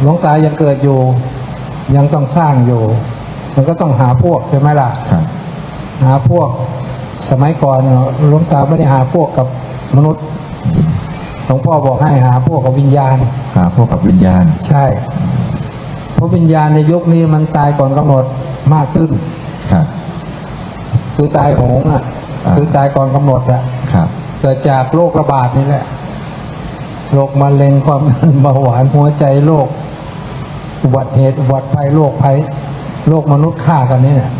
หลวงตายังเกิดอยู่ ยังต้องสร้างอยู่ มันก็ต้องหาพวกใช่ไหมล่ะครับหาพวกสมัยก่อนหลวงตาไม่ได้หาพวกกับมนุษย์หลวงพ่อบอกให้หาพวกกับวิญญาณ หาพวกกับวิญญาณ ใช่เพราะวิญญาณในยุคนี้มันตายก่อนกำหนดมากขึ้นครับคือตายโหงอะอ่าคือตายก่อนกำหนดอะครับเกิดจากโรคระบาดนี่แหละโรคมะเร็งความดันเบาหวานหัวใจโรค อุบัติเหตุอุบัติภัยโรคภัยโรคมนุษย์ฆ่ากันนี่เนี่ย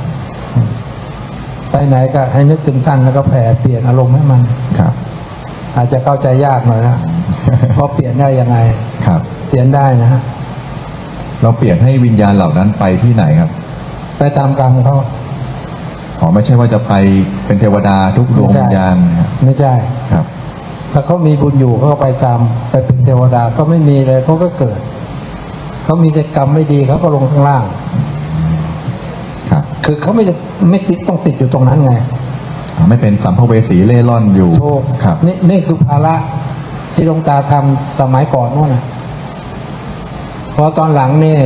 ไปไหนก็ให้นึกถึงท่านแล้วก็แผ่เปลี่ยนอารมณ์ให้มันครับ อาจจะเข้าใจยากหน่อยนะเพราะเปลี่ยนได้ยังไงครับ เปลี่ยนได้นะฮะเราเปลี่ยนให้วิญญาณเหล่านั้นไปที่ไหนครับ ไปตามกรรมเขาอ๋อไม่ใช่ว่าจะไปเป็นเทวดาทุกดวงไม่ใช่วิญญาณนะครับไม่ใช่ครับ ถ้าเขามีบุญอยู่เขาก็ไปตามไปเป็นเทวดาก็ไม่มีเลยเขาก็เกิด เขามีแต่กรรมไม่ดีเขาก็ลงข้างล่างครับคือเขาไม่ได้ไม่ติดต้องติดอยู่ตรงนั้นไงอ๋อไม่เป็นสัมภเวสีเล่ร่อนอยู่ถูกครับนี่นี่คือภาระที่หลวงตาทำสมัยก่อนนู่นนะเพราะตอนหลังนี่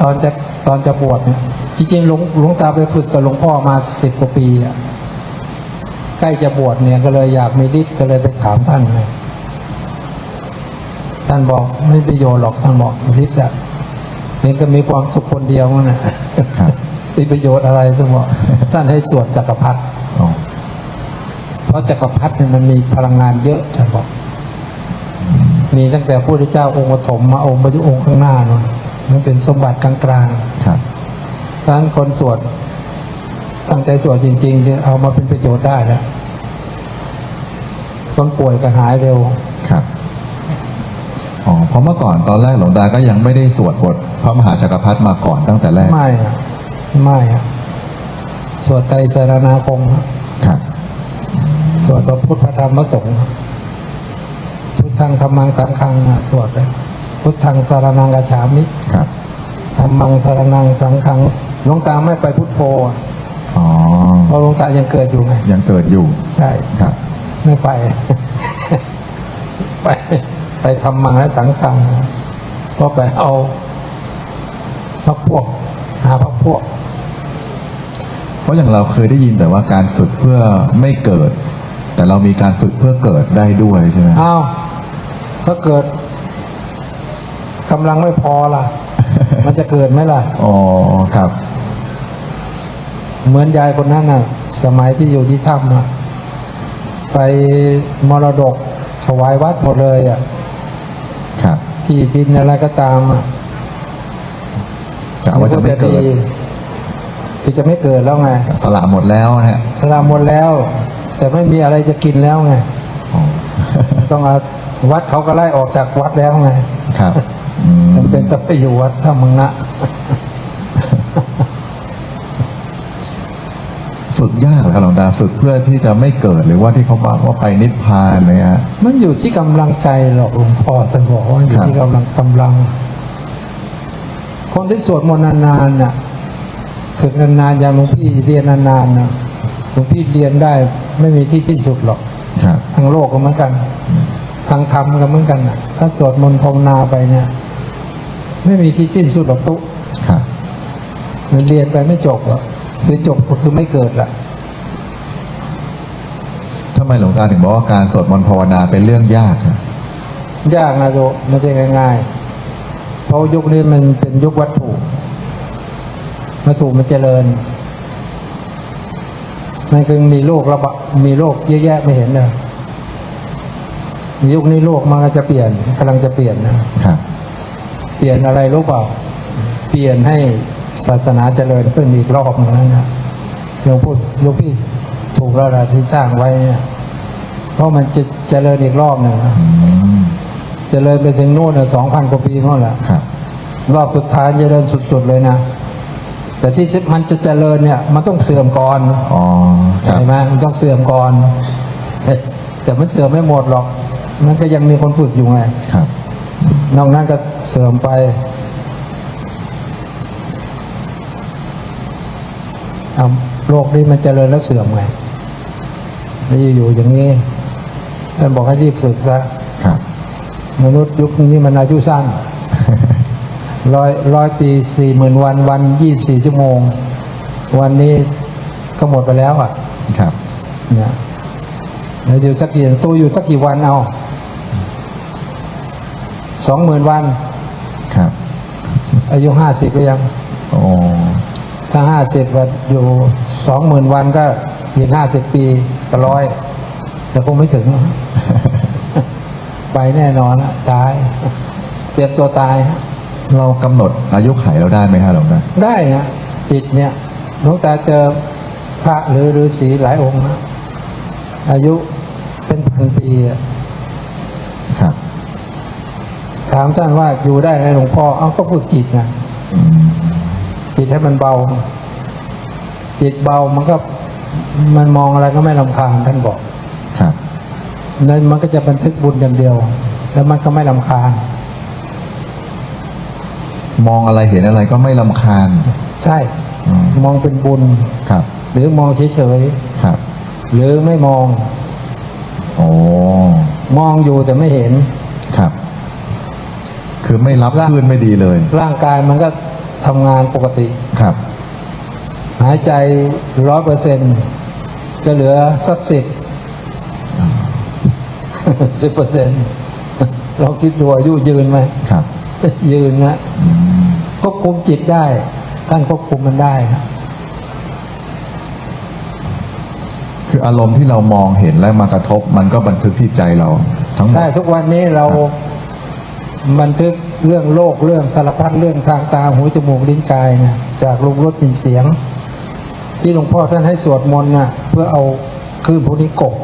ตอนจะตอนจะบวชเนี่ยจริงๆหลวงหลวงตาไปฝึกกับหลวงพ่อมาสิบกว่าปีอะใกล้จะบวชเนี่ยก็เลยอยากมีฤทธิ์ก็เลยไปถามท่านไง ท่านบอกไม่ประโยชน์หรอกท่านบอกฤทธิ์อะเองก็มีความสุขคนเดียวนั่นแหละครับมีประโยชน์อะไรท่านบอกท่านให้สวดจักรพรรดิอ๋อเพราะจักรพรรดิเนี่ยมันมีพลังงานเยอะท่านบอก มีตั้งแต่พระพุทธเจ้าองค์ปฐมมาองค์ปัจจุองค์ข้างหน้านู่นมันเป็นสมบัติกลางครับๆเพราะฉะนั้นคนสวดตั้งใจสวดจริงๆเนี่ยเอามาเป็นประโยชน์ได้แล้วคนป่วยก็หายเร็วครับอ๋อเพ ราะเมื่อก่อนตอนแรกหลวงตาก็ยังไม่ได้สวดบทพระมหาจักรพรรดิมาก่อนตั้งแต่แรก ไม่อะไม่อะสวดไตรสรณาคมครับครับสวดพระพุทธพระธรรมพระสงฆ์ครับพุทธังธรรมังสังฆังอะสวดเลยพุทธังสารนังกจฉามิครับธรรมังสารนังสังฆังหลวงตาไม่ไปพุทโธอะอ๋อเพราะหลวงตายังเกิดอยู่ไงยังเกิดอยู่ใช่ ครับ ไม่ไป ไป ไปทำมังและสังฆังก็ไปเอาพักพวกหาพักพวก เพราะอย่างเราเคยได้ยินแต่ว่าการฝึกเพื่อไม่เกิด แต่เรามีการฝึกเพื่อเกิดได้ด้วยใช่ไหมอ้าวถ้าเกิดกำลังไม่พอล่ะ มันจะเกิดไหมล่ะอ๋อครับ เหมือนยายคนนั้นน่ะ สมัยที่อยู่ที่ถ้ำอะไปมรดกถวายวัดหมดเลยอะครับ ที่ดินอะไรก็ตามอะกะว่าจะไม่เกิดคือจะไม่เกิดแล้วไงสละหมดแล้วนะฮะสลามหมดแล้ว แต่ไม่มีอะไรจะกินแล้วไงอ๋อต้องเอาวัดเขาก็ไล่ออกจากวัดแล้วไงครับอืมมันเป็นจะไปอยู่วัดถ้ามึงนะ ฝึ กยากเหรอครับหลวงตาฝึกเพื่อที่จะไม่เกิดหรือว่าที่เขาบอกว่าไปนิพพานเลยฮะมันอยู่ที่กำลังใจหรอกหลวงพ่อท่านบอกว่าอยู่ที่ครักำบลังกำลัง คนที่สวดมนต์นานๆน่ะฝึกนานๆอย่างหลวงพี่เรียนนานๆนะหลวงพี่เรียนได้ไม่มีที่สิ้นสุดหรอกครับทางโลกก็เหมือนกันทางธรรมก็เหมือนกันน่ะถ้าสวดมนต์ภาวนาไปเนี่ย ไม่มีที่สิ้นสุดหรอกตุ๊กครับมันเรียนไปไม่จบหรอกคือจบก็คือไม่เกิดละ ทำไมหลวงตาถึงบอกว่าการสวดมนต์ภาวนาเป็นเรื่องยากอะยากนะโยมไม่ใช่ง่ายๆ เพราะยุคนี้มันเป็นยุควัตถุวัตถุมันเจริญ มันคือมีโรคระบาดมีโรคเยอะแยะไม่เห็นเลยยุคนี้โลกมันก็จะเปลี่ยนกำลังจะเปลี่ยนนะครับ เปลี่ยนอะไรรู้เปล่า เปลี่ยนให้ศาสนาเจริญขึ้นอีกรอบหนึงแล้วนะหลวงพูดหลวงพี่ ถูกแล้วล่ะที่สร้างไว้เนี่ยเพราะมันจะเจริญอีกรอบหนึ่งนะอืมเจริญไปถึงโน่นสองพันกว่าปีนั่นแหละครับรอบสุดท้ายเจริญสุด ๆ เลยนะแต่ที่มันจะเจริญเนี่ย มันต้องเสื่อมก่อนอ๋อครับใช่ไหมมันต้องเสื่อมก่อนเอ๊ะแต่มันเสื่อมไม่หมดหรอกมันก็ยังมีคนฝึกอยู่ไงครับนอกนั้นก็เสื่อมไปเอาโลกนี้มันเจริญแล้วเสื่อมไง แล้วอยู่ๆอย่างนี้ท่านบอกให้รีบฝึกซะครับมนุษย์ยุคนี้มันอายุสั้นร้อยร้อยปีสี่หมื่นวันวันยี่บสี่ชั่วโมง วันนี้ก็หมดไปแล้วอะ ครับเนี่ยแล้วอยู่สักกี่ตู้อยู่สักกี่วันเอาสองหมื่นวัน ครับ อายุห้าสิบก็ยังโอ้ถ้าห้าสิบวันอยู่สองหมื่นวันก็อีกห้าสิบปี ก็ร้อย แต่คงไม่ถึงหรอกไปแน่นอนอะตาย เตรียมตัวตาย เรากำหนดอายุไขเราได้ไหมครับหลวงตาได้นะจิตเนี่ยหลวงตาเจอพระหรือฤาษีหลายองค์นะอายุเป็นพันปีอะครับถามท่านว่าอยู่ได้ไหมหลวงพ่อเอาก็ฝึกจิตนะอืมจิตให้มันเบา จิตเบามันก็ มันมองอะไรก็ไม่ลำคาญท่านบอกครับนั่นมันก็จะบันทึกบุญอย่างเดียว แล้วมันก็ไม่ลำคาญ มองอะไรเห็นอะไรก็ไม่ลำคาญ ใช่อืมมองเป็นบุญครับ หรือมองเฉยครับๆหรือไม่มองโอ้มองอยู่แต่ไม่เห็นครับ คือไม่รับละคลื่นไม่ดีเลย ร่างกายมันก็ทำงานปกติครับ หายใจร้อยเปอร์เซ็น จะเหลือสักสิบสิบเปอร์เซ็นเราคิดดูอายุยืนไหมครับ ยืนนะอืมควบคุมจิตได้ท่านควบคุมมันได้ครับคืออารมณ์ที่เรามองเห็นและมากระทบ มันก็บันทึกที่ใจเรา ทั้งหมดใช่ทุกวันนี้เราบันทึกเรื่องโลกเรื่องสารพัดเรื่องทางตาหูจมูกลิ้นกายนะจากลมรสกลิ่นเสียง ที่หลวงพ่อท่านให้สวดมนต์นะเพื่อเอาคลื่นพวกนี้กบ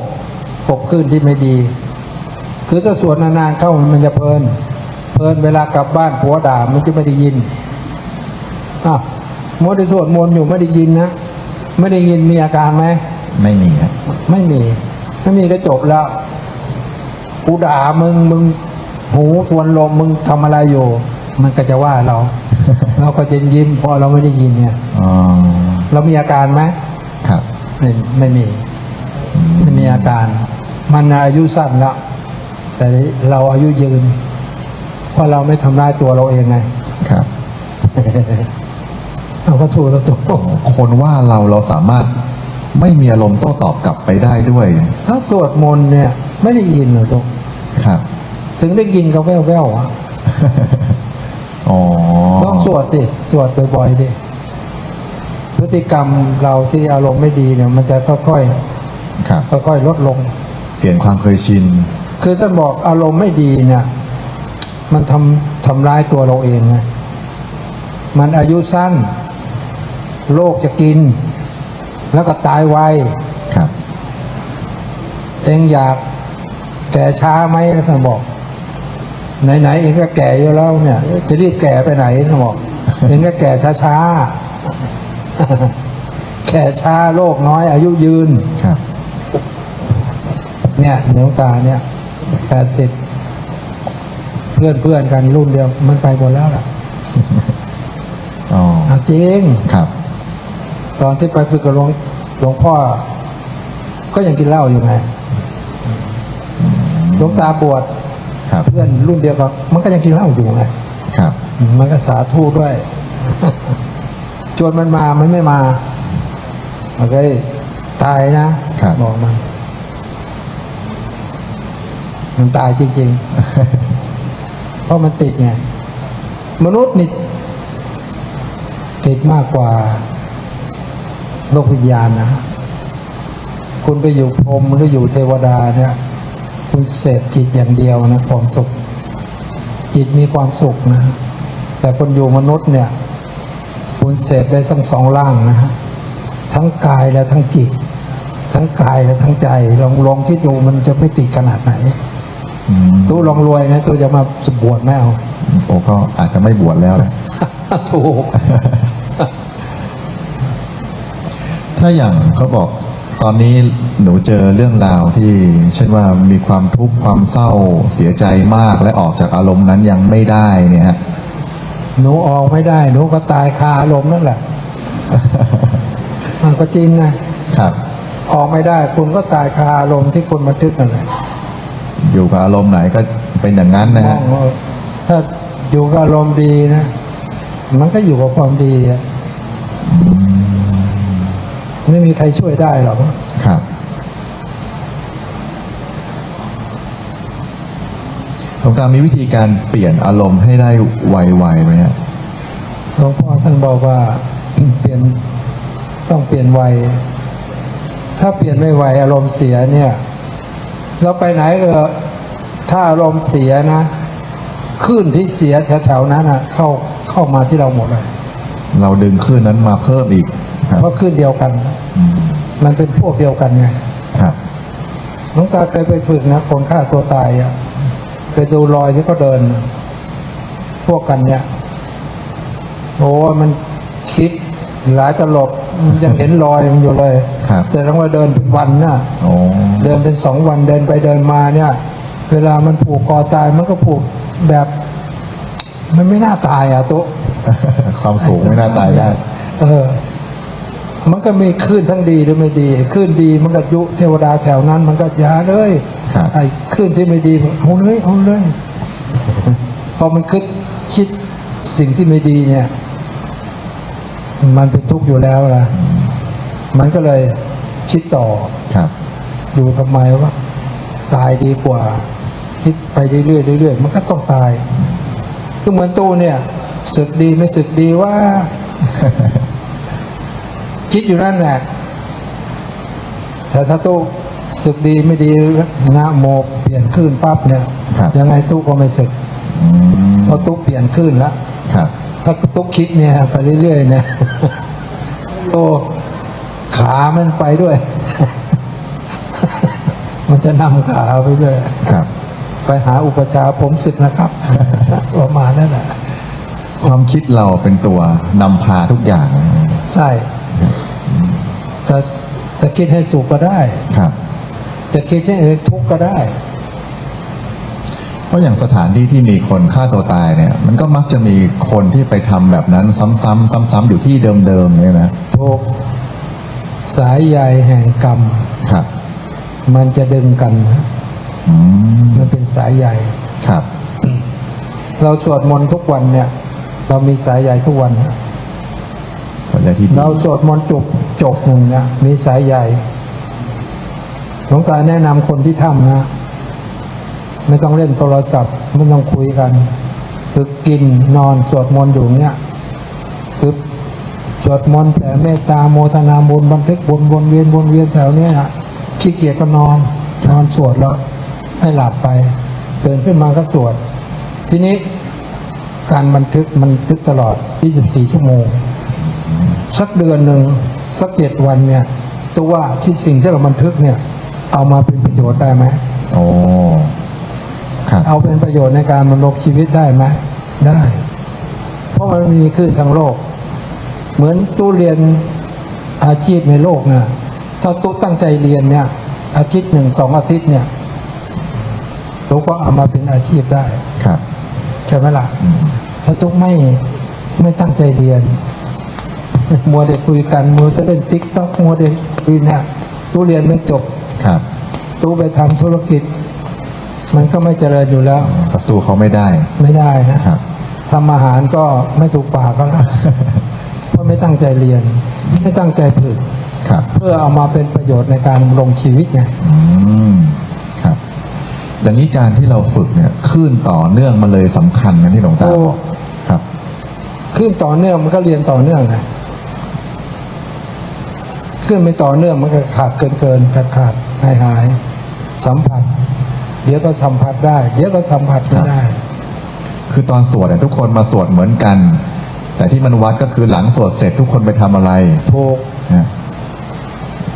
กบคลื่นที่ไม่ดี คือถ้าสวดนานๆเข้ามันจะเพลิน เพลินเวลากลับบ้านผัวด่ามันจะไม่ได้ยินอ้าวมดได้สวดมนต์อยู่ไม่ได้ยินนะไม่ได้ยินมีอาการไหมไม่มีครับไม่มี ไม่มีก็จบแล้วกูด่ามึงมึงหูทวนลมมึงทำอะไรอยู่ มันก็จะว่าเรา เราก็จะยิ้มเพราะเราไม่ได้ยินเนี่ยอ๋อ เรามีอาการไหมครับ ไม่ไม่มีอืมไม่มีอาการ มันอายุสั้นแล้วแต่เราอายุยืน เพราะเราไม่ทำร้ายตัวเราเองไงครับเอาก็ถูกแล้วถูกคนว่าเราเราสามารถไม่มีอารมณ์โต้ตอบกลับไปได้ด้วย ถ้าสวดมนต์เนี่ย ไม่ได้ยินเหรอตุ๊กครับ ถึงได้ยินก็แว่วๆอะอ๋อต้องสวดดิ สวดบ่อยๆดิพฤ ติกรรมเราที่อารมณ์ไม่ดีเนี่ย มันจะค่อยครับๆค่อยๆลดลง เปลี่ยนความเคยชิน คือท่านบอกอารมณ์ไม่ดีเนี่ย มันทำทำร้ายตัวเราเองไงมันอายุสั้น โรคจะกิน แล้วก็ตายไวครับ เองอยากแก่ช้าไหมท่านบอก ไหนๆเองก็แก่อยู่แล้วเนี่ย จะรีบแก่ไปไหนท่านบอก เองก็แก่ช้าๆ แก่ช้าโรคน้อยอายุยืน ครับ เนี่ยหลวงตาเนี่ยแปดสิบเพื่อนเพื่อนๆกันรุ่นเดียวมันไปหมดแล้วล่ะอ๋อเอาจริง ครับ ตอนที่ไปฝึกกับหลวงหลวงพ่อ ก็ยังกินเหล้าอยู่ไงหลวงตาบวชครับเพื่อนรุ่นเดียวกันมันก็ยังกินเหล้าอยู่ไงครับ มันก็สาธุด้วย ชวนมันมามันไม่มามันก็ตายนะ ครับ บอกมัน มันตายจริงๆ เพราะมันติดไง มนุษย์นี่ติดมากกว่าโลกวิญญาณนะ คุณไปอยู่พรหมหรืออยู่เทวดาเนี่ย คุณเสพจิตอย่างเดียวนะความสุข จิตมีความสุขนะ แต่คนอยู่มนุษย์เนี่ย คุณเสพได้ทั้งสองร่างนะฮะทั้งกายและทั้งจิต ทั้งกายและทั้งใจลองลองคิดดูมันจะไม่ติดขนาดไหนอืมตู้ลองรวยนะตู้จะมาบวชไม่เอาโอ้ก็อาจจะไม่บวชแล้วแหละถูกถ้าอย่างเขาบอกตอนนี้หนูเจอเรื่องราวที่เช่นว่ามีความทุกข์ความเศร้าเสียใจมากและออกจากอารมณ์นั้นยังไม่ได้เนี่ยฮะ หนูออกไม่ได้ หนูก็ตายคาอารมณ์นั่นแหละ มันก็จริงนะครับ ออกไม่ได้ คุณก็ตายคาอารมณ์ที่คุณบันทึกนั่นแหละอยู่กับอารมณ์ไหนก็เป็นอย่างนั้นนะมอฮะงว่าถ้าอยู่กับอารมณ์ดีนะ มันก็อยู่กับความดีอะไม่มีใครช่วยได้หรอกครับ หลวงตามีวิธีการเปลี่ยนอารมณ์ให้ได้ไวๆไหมฮะหลวงพ่อท่านบอกว่าเปลี่ยนต้องเปลี่ยนไว ถ้าเปลี่ยนไม่ไวอารมณ์เสียเนี่ย เราไปไหนเออถ้าอารมณ์เสียนะคลื่นที่เสียแถวๆนั้นอะ เข้าเข้ามาที่เราหมดเลย เราดึงคลื่นนั้นมาเพิ่มอีกครับเพราะคลื่นเดียวกันอืมมันเป็นพวกเดียวกันไงครับหลวงตาเคยไปฝึกนะคนฆ่าตัวตายอะ ไปดูรอยที่เขาเดิน พวกกันเนี่ยโอ้มันคิดหลายตลบมันยังเห็นรอยมันอยู่เลยครับแต่ต้องว่าเดินเป็นวันน่ะโอ้เดินเป็นสองวันเดินไปเดินมาเนี่ย เวลามันผูกคอตายมันก็ผูกแบบ มันไม่น่าตายอะตุ๊ความสูงไม่น่าตายได้ เออ มันก็มีคลื่นทั้งดีหรือไม่ดีคลื่นดีมันก็ยุเทวดาแถวนั้น มันก็อยาเลย ครับ ไอ้คลื่นที่ไม่ดีเอาเลยเอาเลย พอมันคิดคิดสิ่งที่ไม่ดีเนี่ย มันเป็นทุกข์อยู่แล้วนะมันก็เลยคิดต่อครับ อยู่ทำไมวะตายดีกว่า คิดไปเรื่อยๆเรื่อยๆมันก็ต้องตายก็เหมือนตู้เนี่ยศึกดีไม่ศึกดีว่า คิดอยู่นั่นแหละแต่ถ้าตู้ ศึกดีไม่ดีนะโมเปลี่ยนคลื่นปั๊บเนี่ยครับ ยังไงตู้ก็ไม่ศึกอืมเพราะตู้เปลี่ยนคลื่นแล้วครับ ถ้าตุ๊กคิดเนี่ยไปเรื่อยๆเนี่ย โอ้ขามันไปด้วย มันจะนำขาไปด้วย ครับ ไปหาอุปชฌาย์ผมศึกนะครับ ประมาณนั้นแหละความคิดเราเป็นตัวนำพาทุกอย่างใช่จะจะคิดให้สุขก็ได้ ครับ จะคิดให้เออทุกข์ก็ได้ เพราะอย่างสถานที่ที่มีคนฆ่าตัวตายเนี่ย มันก็มักจะมีคนที่ไปทำแบบนั้นซ้ำๆซ้ำๆอยู่ที่เดิมๆเนี่ยนะทุกข์สายใยแห่งกรรมครับ มันจะดึงกันอืมมันเป็นสายใยครับ เราสวดมนต์ทุกวันเนี่ย เรามีสายใยทุกวันปัญญาที่ดีเราสวดมนต์จบจบหนึ่งเนี่ยมีสายใย หลวงตาแนะนำคนที่ทำนะ ไม่ต้องเล่นโทรศัพท์ ไม่ต้องคุยกันคือกินนอนสวดมนต์อยู่เนี่ยคือสวดมนต์แต่เมตตาโมทนาบุญบันทึกบุญวนเวียนวนเวียนแถวเนี้ยนะขี้เกียจก็นอนนอนสวดแล้วให้หลับไปเดินขึ้นมาก็สวด ทีนี้การบันทึกมันบันทึกตลอด 24 ชั่วโมง สักเดือนหนึ่งสักเจ็ดวันเนี่ยตัวว่าที่สิ่งที่เราบันทึกเนี่ย เอามาเป็นประโยชน์ได้ไหมโอ้ครับเอาเป็นประโยชน์ในการบำรงชีวิตได้ไหมได้ เพราะมันมีขึ้นทั้งโลก เหมือนตู้เรียนอาชีพในโลกนะถ้าตู้ตั้งใจเรียนเนี่ย อาทิตย์หนึ่งสองอาทิตย์เนี่ยตู้ก็เอามาเป็นอาชีพได้ครับใช่ไหมล่ะอืมถ้าตุ๊กไม่ไม่ตั้งใจเรียน มัวแต่คุยกันมัวจะเล่นติ๊กต็อกมัวแต่คุยเนี่ยตู้เรียนไม่จบ ครับตู้ไปทำธุรกิจ มันก็ไม่เจริญอยู่แล้วก็สู้เขาไม่ได้ ไม่ได้ฮะครับทำอาหารก็ไม่ถูกปากก็แล้วเพราะไม่ตั้งใจเรียน ไม่ตั้งใจฝึกครับเพื่อเอามาเป็นประโยชน์ในการลงชีวิตไงอืมครับ อย่างนี้การที่เราฝึกเนี่ยคลื่นต่อเนื่องมันเลยสำคัญนะที่หลวงตาบอกครับขึ้นต่อเนื่องมันก็เรียนต่อเนื่องไงขึ้นไม่ต่อเนื่องมันก็ขาดเกินเกินขาดขาด หายหาย สัมผัส เดี๋ยวก็สัมผัสได้ เดี๋ยวก็สัมผัสไม่ได้ คือตอนสวดเนี่ยทุกคนมาสวดเหมือนกัน แต่ที่มันวัดก็คือหลังสวดเสร็จทุกคนไปทำอะไรถูกนะ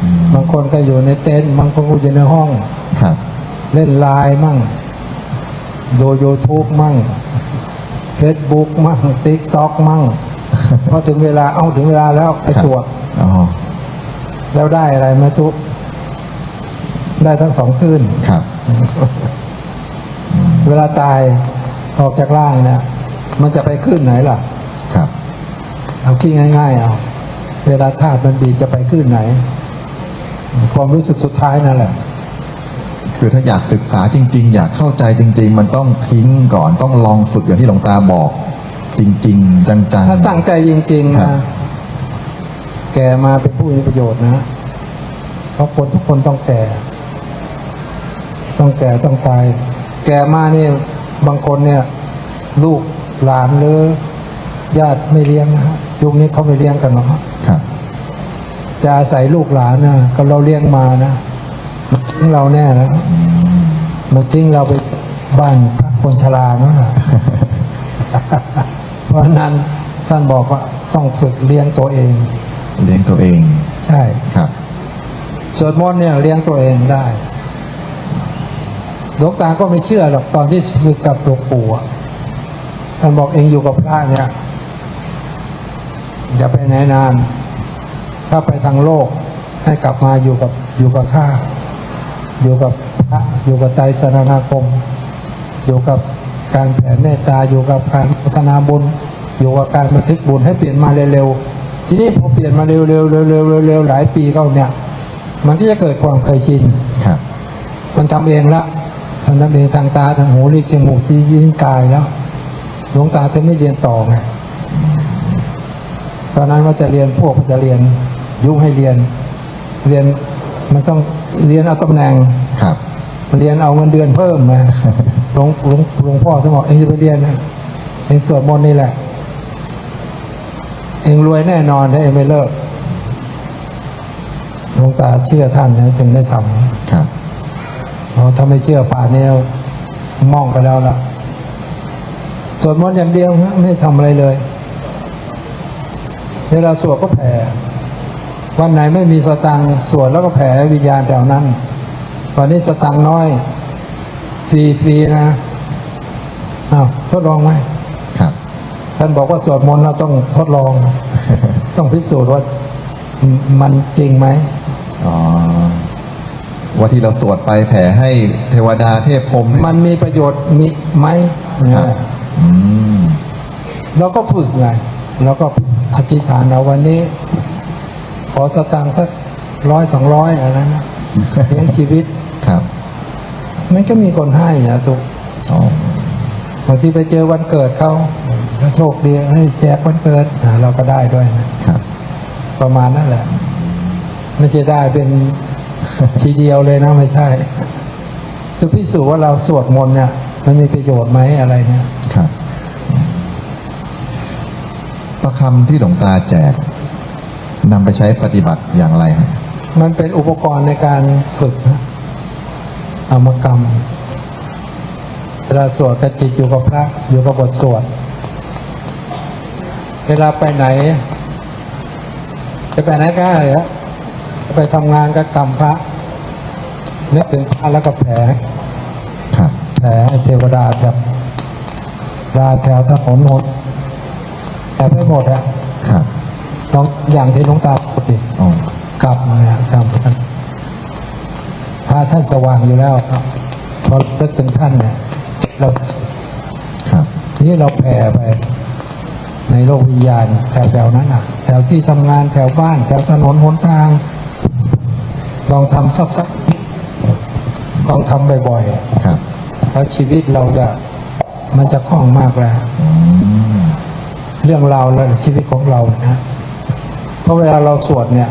อืมบางคนก็อยู่ในเต็นท์บางคนก็อยู่ในห้องครับเล่นไลน์มั่งดูยูทูบมั่งเฟซบุ๊กมั่งติ๊กต็อกมั่งพอถึงเวลาเอาถึงเวลาแล้วไปครับสวดอ๋อแล้วได้อะไรไหมทุก ได้ทั้งสองคืนครับ เวลาตายออกจากร่างเนี่ยมันจะไปขึ้นไหนล่ะ ครับ เอาคิดง่าย ๆ เอา เวลาธาตุมันบีบจะไปขึ้นไหน ความรู้สึกสุดท้ายนั่นแหละ คือถ้าอยากศึกษาจริง ๆ อยากเข้าใจจริง ๆ มันต้องทิ้งก่อนต้องลองฝึกอย่างที่หลวงตาบอก จริง ๆ จังๆถ้าตั้งใจจริงๆครันะบแก่มาเป็นผู้มีประโยชน์นะ เพราะคนทุกคนต้องแก่ ต้องแก่ต้องตาย แก่มาเนี่ยบางคนเนี่ย ลูกหลานหรือญาติไม่เลี้ยงนะฮะยุคนี้เขาไม่เลี้ยงกันหรอกฮะครับจะอาศัยลูกหลานนะก็เราเลี้ยงมานะมันทิ้งเราแน่นะมันทิ้งเราไปบ้านพักคนชราเนาะเพราะฉะนั้นท่านบอกว่าต้องฝึกเลี้ยงตัวเอง เลี้ยงตัวเอง ใช่ครับสวดมนต์เนี่ยเลี้ยงตัวเองได้ หลวงตาก็ไม่เชื่อหรอกตอนที่ฝึกกับหลวงปู่อะท่านบอกเองอยู่กับพระเนี่ยอย่าไปไหนนาน ถ้าไปทางโลกให้กลับมาอยู่กับอยู่กับข้าอยู่กับพระอยู่กับไตรสรณคม อยู่กับการแผ่เมตตาอยู่กับการพัฒนาบุญอยู่กับการบันทึกบุญให้เปลี่ยนมาเร็วๆทีนี้พอเปลี่ยนมาเร็วๆเร็วๆเร็วๆเร็วๆหลายปีเข้าเนี่ย มันก็จะเกิดความเคยชินครับมันทำเองละ มันทำเองทางตาทางหูลิ้นจมูกที่ยิ้นกายแล้วหลวงตาจะไม่เรียนต่อไงตอนนั้นว่าจะเรียนพวกจะเรียนยุ่งให้เรียน เรียนมันต้องเรียนเอาตำแหน่งครับเรียนเอาเงินเดือนเพิ่มนะหลวงหลวงหลวงพ่อท่านบอกเองจะไปเรียนนะเองสวดมนต์นี่แหละ เองรวยแน่นอนถ้าเองไม่เลิกหลวงตาเชื่อท่านนะจึงได้ทำครับเพราะ ถ้าไม่เชื่อป่านนี้มองไปแล้วล่ะสวดมนต์อย่างเดียวฮะไม่ทำอะไรเลยเวลาสวดก็แผ่ วันไหนไม่มีสตังค์สวดแล้วก็แผ่ให้วิญญาณแถวนั้น วันนี้สตังค์น้อยฟรีฟรีๆนะอ้าวทดลองไหมครับ ท่านบอกว่าสวดมนต์เราต้องทดลอง ต้องพิสูจน์ว่ามันจริงไหมอ๋อ ว่าที่เราสวดไปแผ่ให้เทวดาเทพพรหมมันมีประโยชน์มีไหมคเนี่รับยอืมเราก็ฝึกไงแล้วก็อธิษฐานเอาวันนี้ ขอสตางค์สักร้อยสองร้อยอะไรนะเลี้ยงชีวิตครับ มันก็มีคนให้นะทุกอ๋อบางทีไปเจอวันเกิดเขาถ้าโชคดีให้แจกวันเกิดอ่าเราก็ได้ด้วยนะครับ ประมาณนั่นแหละ ไม่ใช่ได้เป็น ทีเดียวเลยนะไม่ใช่คือพิสูจน์ว่าเราสวดมนต์เนี่ย มันมีประโยชน์ไหมอะไรเนี่ยครับประคำที่หลวงตาแจกนำไปใช้ปฏิบัติอย่างไรครับมันเป็นอุปกรณ์ในการฝึกนะเอามากรรมเวลาสวดกระจิตอยู่กับพระ อยู่กับบทสวด เวลาไปไหน จะไปไหนก็ได้เหรอ ไปทำงานก็กรรมพระนึกถึงพระแล้วก็แผ่ครับแผ่ให้เทวดาแถบดาแถวถนนหมดแต่ไม่หมดอะครับต้องอย่างที่หลวงตาพูดดิอ๋อกลับเนี่ยกลับกันพระท่านสว่างอยู่แล้วครับพอเลิกถึงท่านเนี่ยเราครับทีนี้เราแผ่ไป ในโลกวิญญาณแถวๆนั้นอะ แถวที่ทำงานแถวบ้าน แถวถนนหนทาง ลองทำสักสักลองทำบ่อยครับๆแล้วชีวิตเราจะมันจะคล่องมากแล้วอืมเรื่องราวและชีวิตของเรานะ เพราะเวลาเราสวดเนี่ย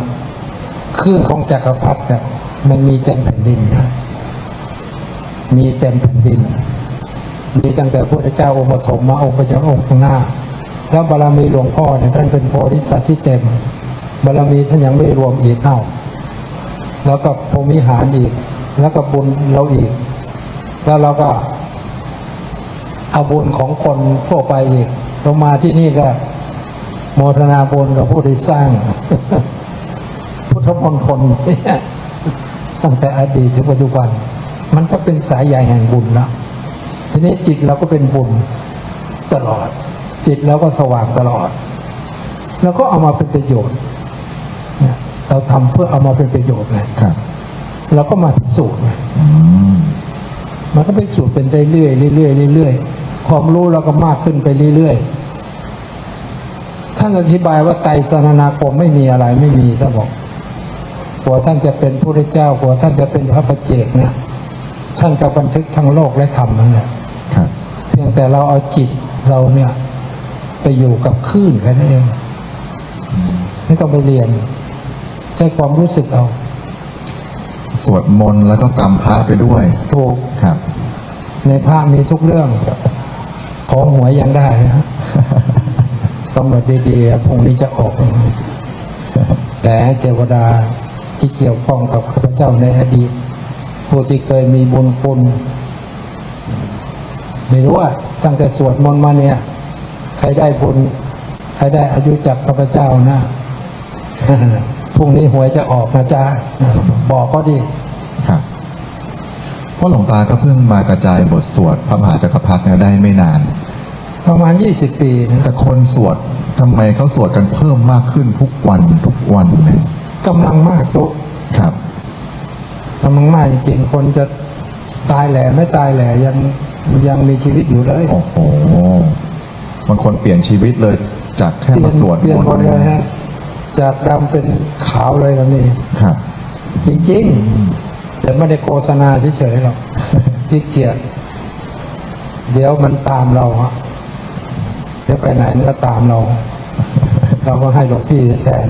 คลื่นของจักรพรรดิเนี่ยมันมีเต็มแผ่นดินนะมีเต็มแผ่นดิน มีตั้งแต่พระพุทธเจ้าองค์ปฐมมาองค์พระเจ้าองค์ข้างหน้า แล้วบารมีหลวงพ่อเนี่ยท่านเป็นโพธิสัตว์ที่เต็มบารมีท่านยังไม่รวมอีกเอ้า แล้วก็พรมิหารอีก แล้วก็บุญเราอีก แล้วเราก็เอาบุญของคนทั่วไปอีกเรามาที่นี่ก็ โมทนาบุญกับผู้ที่สร้าง พุทธมณฑลเนี่ยตั้งแต่อดีตถึงปัจจุบัน มันก็เป็นสายใหญ่แห่งบุญแล้วทีนี้จิตเราก็เป็นบุญตลอด จิตเราก็สว่างตลอด แล้วก็เอามาเป็นประโยชน์ เนี่ยเราทำเพื่อเอามาเป็นประโยชน์ไงครับเราก็มาพิสูจน์ไงอืมมันก็ไปสู่เป็นเรื่อยๆเรื่อยๆเรื่อยๆความรู้เราก็มากขึ้นไปเรื่อยๆท่านอธิบายว่าไตรสรณาคมไม่มีอะไรไม่มีซะบอกกว่าท่านจะเป็นพระเจ้ากว่าท่านจะเป็นพระประเจกนะท่านก็บันทึกทั้งโลกและธรรมนั่นแหละครับเพียงแต่เราเอาจิตเราเนี่ย ไปอยู่กับคลื่นแค่นั้นเองไม่ต้องไปเรียน ใช้ความรู้สึกเอา สวดมนต์แล้วก็กำพระไปด้วย ถูกครับ ในพระมีทุกเรื่อง ของหวยยังได้นะกำหนดดีๆพรุ่งนี้จะออก แต่เทวดาที่เกี่ยวข้องกับข้าพเจ้าในอดีตผู้ที่เคยมีบุญคุณไม่รู้ว่าตั้งแต่สวดมนต์มาเนี่ย ใครได้บุญ ใครได้อายุจากข้าพเจ้านะ พรุ่งนี้หวยจะออกนะจ๊ะบอกก็ดีครับเพราะหลวงตาก็เพิ่งมากระจายบทสวดพระมหาจักรพรรดิเนี่ยได้ไม่นาน ประมาณยี่สิบปีนะแต่คนสวดทำไมเขาสวดกันเพิ่มมากขึ้นทุกวันทุกวันเนี่ยกำลังมากตุ๊กครับกำลังมากจริงๆคนจะตายแหล่ไม่ตายแหล่ยังยังมีชีวิตอยู่เลยโอ้โหบางคนเปลี่ยนชีวิตเลยจากแค่เปลี่มายนสวดเปลี่ยนหมดนต์เลยฮะ จากดำเป็นขาวเลยก็มีครับ จริงๆ แต่ไม่ได้โฆษณาเฉยๆหรอกที่เกียจเดี๋ยวมันตามเราฮะเดี๋ยวไปไหนมันก็ตามเรา เราก็ให้หลวงพี่แสน